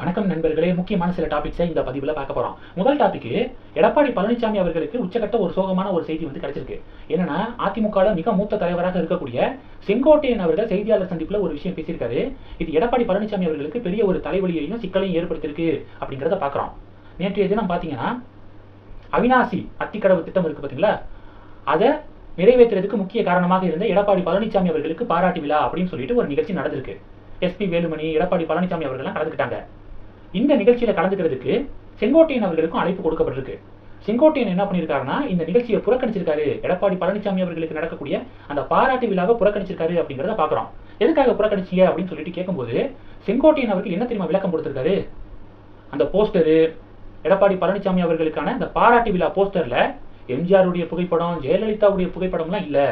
வணக்கம் நண்பர்களே. முக்கியமான சில டாபிக்ஸை இந்த பதிவில் பார்க்க போகிறோம் முதல் டாபிக் எடப்பாடி பழனிசாமி அவர்களுக்கு உச்சகட்ட ஒரு சோகமான ஒரு செய்தி வந்து கிடைச்சிருக்கு. என்னன்னா அதிமுகவில் மிக மூத்த தலைவராக இருக்கக்கூடிய செங்கோட்டையன் அவர்கள் செய்தியாளர் சந்திப்பில் ஒரு விஷயம் பேசியிருக்காரு. இது எடப்பாடி பழனிசாமி அவர்களுக்கு பெரிய ஒரு தலைவலியையும் சிக்கலையும் ஏற்படுத்தியிருக்கு அப்படிங்கிறத பார்க்குறோம். நேற்றைய தினம் பார்த்தீங்கன்னா அவினாசி அத்திக்கடவு திட்டம் இருக்கு பார்த்தீங்களா அதை நிறைவேற்றுறதுக்கு முக்கிய காரணமாக இருந்த எடப்பாடி பழனிசாமி அவர்களுக்கு பாராட்டு விழா அப்படின்னு சொல்லிட்டு ஒரு நிகழ்ச்சி நடந்திருக்கு. எஸ்பி வேலுமணி எடப்பாடி பழனிசாமி அவர்கள்லாம் கலந்துக்கிட்டாங்க. இந்த நிகழ்ச்சியில் கலந்துக்கிறதுக்கு செங்கோட்டையன் அவர்களுக்கும் அழைப்பு கொடுக்கப்பட்டிருக்கு. செங்கோட்டையன் என்ன பண்ணியிருக்காருன்னா இந்த நிகழ்ச்சியை புறக்கணிச்சிருக்காரு. எடப்பாடி பழனிசாமி அவர்களுக்கு நடக்கக்கூடிய அந்த பாராட்டு விழாவை புறக்கணிச்சிருக்காரு அப்படிங்கிறத பார்க்குறோம். எதுக்காக புறக்கணிச்சிங்க அப்படின்னு சொல்லிட்டு கேட்கும்போது செங்கோட்டையன் அவர்கள் என்ன தெரியுமா விளக்கம் கொடுத்துருக்காரு? அந்த போஸ்டரு எடப்பாடி பழனிசாமி அவர்களுக்கான அந்த பாராட்டு விழா போஸ்டரில் எம்ஜிஆருடைய புகைப்படம் ஜெயலலிதாவுடைய புகைப்படம்லாம் இல்லை.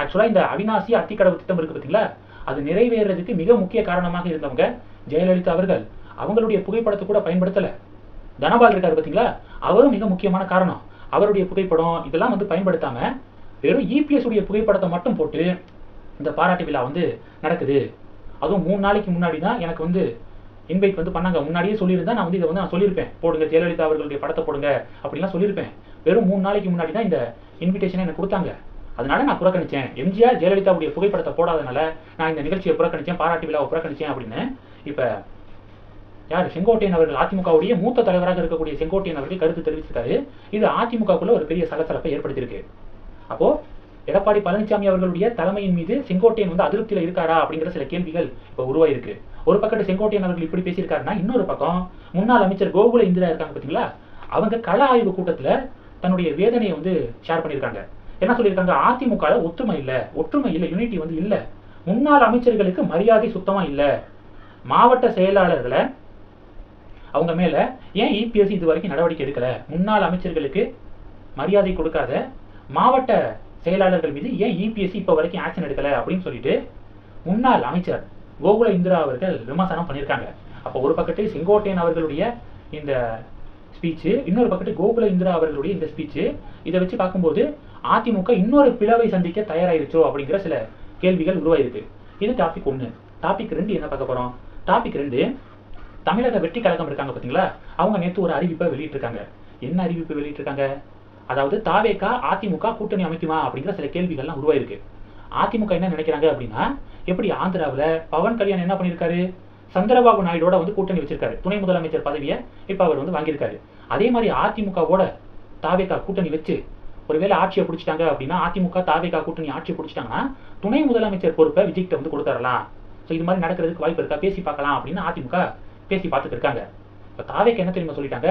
ஆக்சுவலாக இந்த அவினாசி அத்திக்கடவு திட்டம் இருக்குது பார்த்தீங்களா அது நிறைவேறதுக்கு மிக முக்கிய காரணமாக இருந்தவங்க ஜெயலலிதா அவர்கள். அவங்களுடைய புகைப்படத்தை கூட பயன்படுத்தலை. தனபால் இருக்கார் பார்த்தீங்களா அவரும் மிக முக்கியமான காரணம். அவருடைய புகைப்படம் இதெல்லாம் வந்து பயன்படுத்தாமல் வெறும் இபிஎஸ் உடைய புகைப்படத்தை மட்டும் போட்டு இந்த பாராட்டு விழா வந்து நடக்குது. அதுவும் மூணு நாளைக்கு முன்னாடி தான் எனக்கு வந்து இன்வைட் வந்து பண்ணாங்க. முன்னாடியே சொல்லியிருந்தா நான் வந்து இதை வந்து நான் சொல்லியிருப்பேன். போடுங்க ஜெயலலிதா அவர்களுடைய படத்தை போடுங்க அப்படிலாம் சொல்லியிருப்பேன். வெறும் மூணு நாளைக்கு முன்னாடி தான் இந்த இன்விடேஷனை எனக்கு கொடுத்தாங்க. அதனால நான் புறக்கணிச்சேன். எம்ஜிஆர் ஜெயலலிதாவுடைய புகைப்படத்தை போடாதனால நான் இந்த நிகழ்ச்சியை புறக்கணிச்சேன் பாராட்டு விழாவை புறக்கணிச்சேன் அப்படின்னு. இப்போ யார்? செங்கோட்டையன் அவர்கள் அதிமுகவுடைய மூத்த தலைவராக இருக்கக்கூடிய செங்கோட்டையன் அவர்கள் கருத்து தெரிவிச்சிருக்காரு இது அதிமுகக்குள்ள ஒரு பெரிய சலசலப்பை ஏற்படுத்தியிருக்கு. அப்போ எடப்பாடி பழனிசாமி அவர்களுடைய தலைமையின் மீது செங்கோட்டையன் வந்து அதிருப்தியில இருக்காரா அப்படிங்கிற சில கேள்விகள் இப்போ உருவாயிருக்கு. ஒரு பக்கத்து செங்கோட்டையன் அவர்கள் இப்படி பேசியிருக்காருன்னா இன்னொரு பக்கம் முன்னாள் அமைச்சர் கோகுல இந்திரா இருக்காங்க பார்த்தீங்களா அவங்க கள ஆய்வு கூட்டத்தில் தன்னுடைய வேதனையை வந்து ஷேர் பண்ணியிருக்காங்க. என்ன சொல்லியிருக்காங்க? அதிமுகவில் ஒற்றுமை இல்லை. ஒற்றுமை இல்லை யூனிட்டி வந்து இல்லை. முன்னாள் அமைச்சர்களுக்கு மரியாதை சுத்தமாக இல்லை. மாவட்ட செயலாளர்களை அவங்க மேலே ஏன் இபிஎஸ் இது வரைக்கும் நடவடிக்கை எடுக்கல? முன்னாள் அமைச்சர்களுக்கு மரியாதை கொடுக்காத மாவட்ட செயலாளர்கள் மீது ஏன் இபிஎஸ்சி இப்போ வரைக்கும் ஆக்ஷன் எடுக்கலை அப்படின்னு சொல்லிட்டு முன்னாள் அமைச்சர் கோகுல இந்திரா அவர்கள் விமர்சனம் பண்ணியிருக்காங்க. அப்போ ஒரு பக்கத்து செங்கோட்டையன் அவர்களுடைய இந்த ஸ்பீச்சு இன்னொரு பக்கத்து கோகுல இந்திரா அவர்களுடைய இந்த ஸ்பீச்சு இதை வச்சு பார்க்கும்போது அதிமுக இன்னொரு பிளவை சந்திக்க தயாராயிருச்சோ அப்படிங்கிற சில கேள்விகள் உருவாயிருக்கு. இது டாபிக் ஒன்று டாபிக் ரெண்டு என்ன பார்க்க போகிறோம் டாபிக் ரெண்டு தமிழக வெற்றி கழகம் இருக்காங்க பார்த்தீங்களா அவங்க நேற்று ஒரு அறிவிப்பை வெளியிட்டிருக்காங்க. என்ன அறிவிப்பு வெளியிட்டிருக்காங்க? அதாவது தாவேகா அதிமுக கூட்டணி அமைக்குமா அப்படிங்கிற சில கேள்விகள்லாம் உருவாயிருக்கு. அதிமுக என்ன நினைக்கிறாங்க அப்படின்னா எப்படி ஆந்திராவில் பவன் கல்யாண் என்ன பண்ணியிருக்காரு? சந்திரபாபு நாயுடோட வந்து கூட்டணி வச்சிருக்காரு. துணை முதலமைச்சர் பதவியை இப்போ அவர் வந்து வாங்கியிருக்காரு. அதே மாதிரி அதிமுகவோட தாவேகா கூட்டணி வச்சு ஒருவேளை ஆட்சியை பிடிச்சிட்டாங்க அப்படின்னா அதிமுக தாவேகா கூட்டணி ஆட்சியை பிடிச்சிட்டாங்கன்னா துணை முதலமைச்சர் பொறுப்பை விஜய்கிட்ட வந்து கொடுத்துடலாம் ஸோ இது மாதிரி நடக்கிறதுக்கு வாய்ப்பு இருக்கா? பேசி பார்க்கலாம் அப்படின்னு அதிமுக பேசி பார்த்துட்டு இருக்காங்க இப்போ தாவேக்கா என்ன தெரியுமா சொல்லிட்டாங்க?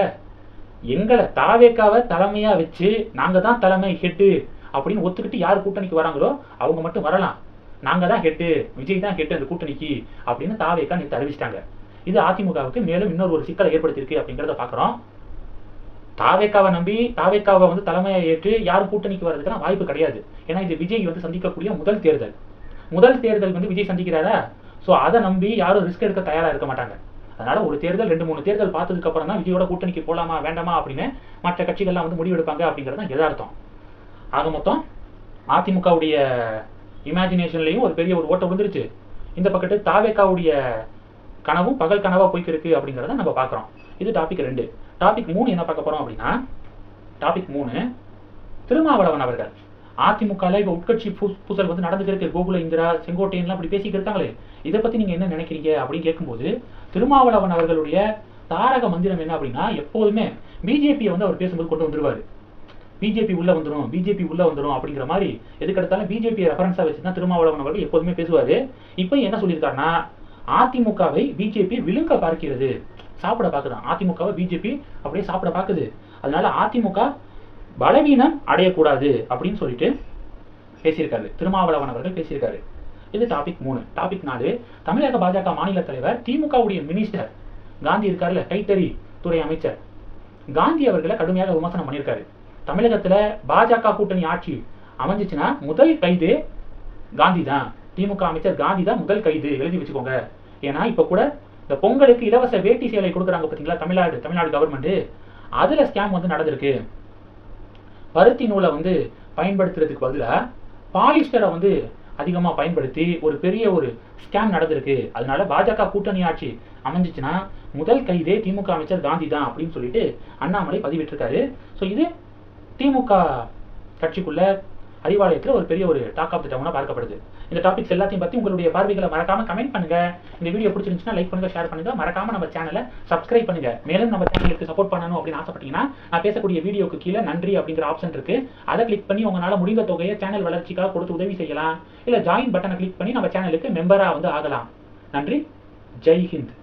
எங்களை தாவேக்காவை தலைமையாக வச்சு நாங்கள் தான் தலைமை ஹெட்டு அப்படின்னு ஒத்துக்கிட்டு யார் கூட்டணிக்கு வராங்களோ அவங்க மட்டும் வரலாம். நாங்கள் தான் ஹெட்டு விஜய் தான் ஹெட்டு அந்த கூட்டணிக்கு அப்படின்னு தாவேக்கா நேற்று அறிவிச்சிட்டாங்க. இது அதிமுகவுக்கு மேலும் இன்னொரு ஒரு சிக்கலை ஏற்படுத்தியிருக்கு அப்படிங்கிறத பார்க்குறோம். தாவேக்காவை நம்பி தாவேக்காவை வந்து தலைமையை ஏற்று யாரும் கூட்டணிக்கு வர்றதுக்கெல்லாம் வாய்ப்பு கிடையாது. ஏன்னா இது விஜய் வந்து சந்திக்கக்கூடிய முதல் தேர்தல். முதல் தேர்தல் வந்து விஜய் சந்திக்கிறாரா? ஸோ அதை நம்பி யாரும் ரிஸ்க் எடுக்க தயாராக இருக்க மாட்டாங்க. அதனால ஒரு தேர்தல் ரெண்டு மூணு தேர்தல் பார்த்ததுக்கு அப்புறம் தான் விஜயோட கூட்டணிக்கு போலாமா வேண்டாமா அப்படின்னு மற்ற கட்சிகள்லாம் வந்து முடிவெடுப்பாங்க அப்படிங்கிறது தான் எதார்த்தம் ஆக மொத்தம் அதிமுகவுடைய இமேஜினேஷன்லையும் ஒரு பெரிய ஒரு ஓட்டம் விழுந்துருச்சு. இந்த பக்கத்து தாவேக்காவுடைய கனவும் பகல் கனவாக போய்க்கிருக்கு அப்படிங்கிறத நம்ம பார்க்குறோம். இது டாபிக் ரெண்டு. டாபிக் மூணு என்ன பார்க்க போகிறோம் அப்படின்னா டாபிக் மூணு திருமாவளவன் அவர்கள். அதிமுகவில் இப்போ உட்கட்சி பூ- பூசல் வந்து நடந்துட்டு இருக்கு. கோகுல இந்திரா செங்கோட்டையன்லாம் அப்படி பேசிக்கிட்டு இருக்காங்களே இதை பத்தி நீங்க என்ன நினைக்கிறீங்க அப்படின்னு கேட்கும்போது திருமாவளவன் அவர்களுடைய தாரக மந்திரம் என்ன அப்படின்னா எப்போதுமே பிஜேபியை வந்து அவர் பேசும்போது கொண்டு வந்துருவாரு. பிஜேபி உள்ள வந்துரும் பிஜேபி உள்ள வந்துரும் அப்படிங்கிற மாதிரி எதுக்கெடுத்தாலும் பிஜேபி ரெஃபரன்ஸா வச்சு தான் திருமாவளவன் அவர்கள் எப்போதுமே பேசுவார். இப்போ என்ன சொல்லியிருக்காருன்னா அதிமுகவை பிஜேபி விழுங்க பார்க்கிறது. சாப்பிட பார்க்குதான். அதிமுகவை பிஜேபி அப்படியே சாப்பிட பார்க்குது. அதனால அதிமுக பலவீனம் அடையக்கூடாது அப்படின்னு சொல்லிட்டு பேசியிருக்காரு. திருமாவளவன் அவர்கள் பேசியிருக்காரு. இது டாபிக் மூணு. டாபிக் நாலு தமிழக பாஜக மாநில தலைவர் திமுகவுடைய மினிஸ்டர் காந்தி இருக்காருல்ல கைத்தறி துறை அமைச்சர். காந்தி அவர்களை கடுமையாக விமர்சனம் பண்ணியிருக்காரு. தமிழகத்துல பாஜக கூட்டணி ஆட்சி அமைஞ்சிச்சுன்னா முதல் கைது காந்தி தான் திமுக அமைச்சர் காந்தி தான் முதல் கைது. எழுதி வச்சுக்கோங்க. ஏன்னா இப்ப கூட இந்த பொங்கலுக்கு இலவச வேட்டி சேலை கொடுக்குறாங்க பார்த்தீங்களா தமிழ்நாடு தமிழ்நாடு கவர்மெண்ட் அதுல ஸ்கேம் வந்து நடந்திருக்கு. பருத்தி நூலை வந்து பயன்படுத்துறதுக்கு பதிலாக பாலிஸ்டரை வந்து அதிகமாக பயன்படுத்தி ஒரு பெரிய ஒரு ஸ்கேம் நடந்திருக்கு. அதனால பாஜக கூட்டணி ஆட்சி அமைஞ்சிச்சுன்னா முதல் கைதே திமுக அமைச்சர் காந்தி தான் அப்படின்னு சொல்லிட்டு அண்ணாமலை பதிவிட்டிருக்காரு. ஸோ இது திமுக கட்சிக்குள்ள அறிவாலயத்தில் ஒரு பெரிய ஒரு டாக் ஆஃப் த டவுனாக பார்க்கப்படுது. இந்த டாபிக்ஸ் எல்லாத்தையும் பற்றி உங்களுடைய பார்வைகளை மறக்காம கமெண்ட் பண்ணுங்க. இந்த வீடியோ பிடிச்சிருந்துச்சுன்னா லைக் பண்ணுங்க ஷேர் பண்ணுங்க. மறக்காம நம்ம சேனலை சப்ஸ்கிரைப் பண்ணுங்க. மேலும் நம்ம சேனலுக்கு சப்போர்ட் பண்ணணும் அப்படின்னு ஆசைப்பட்டீங்கன்னா நான் பேசக்கூடிய வீடியோக்கு கீழே நன்றி அப்படிங்கிற ஆப்ஷன் இருக்கு. அதை கிளிக் பண்ணி உங்களால் முடிந்த தொகையை சேனல் வளர்ச்சிக்காக கொடுத்து உதவி செய்யலாம். இல்லை ஜாயின் பட்டனை கிளிக் பண்ணி நம்ம சேனலுக்கு மெம்பராக வந்து ஆகலாம். நன்றி. ஜெய் ஹிந்த்.